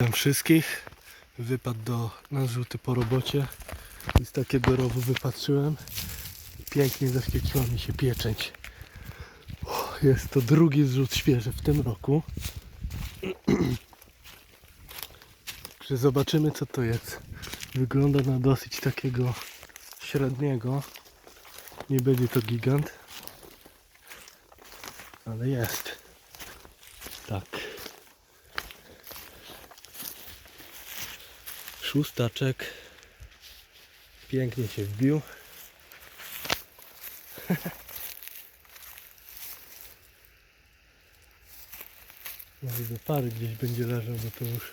Witam wszystkich. Wypadł do na rzuty po robocie. I z takiego rowu wypatrzyłem. Pięknie zaświeciła mi się pieczęć. Jest to drugi zrzut świeży w tym roku. Także zobaczymy co to jest. Wygląda na dosyć takiego średniego. Nie będzie to gigant. Ale jest. Tak. Szóstaczek. Pięknie się wbił. Ja widzę pary gdzieś będzie leżał, bo to już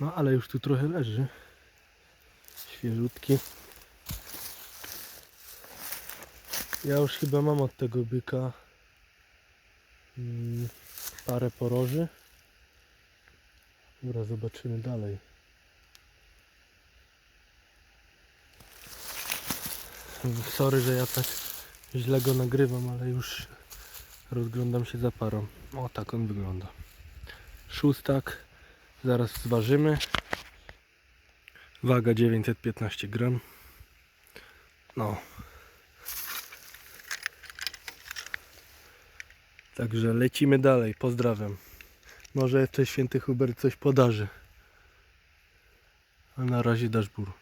No ale już tu trochę leży. Świeżutki. Ja już chyba mam od tego byka mm, parę poroży. Dobra, zobaczymy dalej. Sorry, że ja tak źle go nagrywam, ale już rozglądam się za parą. O, tak on wygląda. Szóstak. Zaraz zważymy. Waga 915 gram. No. Także lecimy dalej. Pozdrawiam. Może jeszcze święty Hubert coś podarzy. A na razie dasz bór.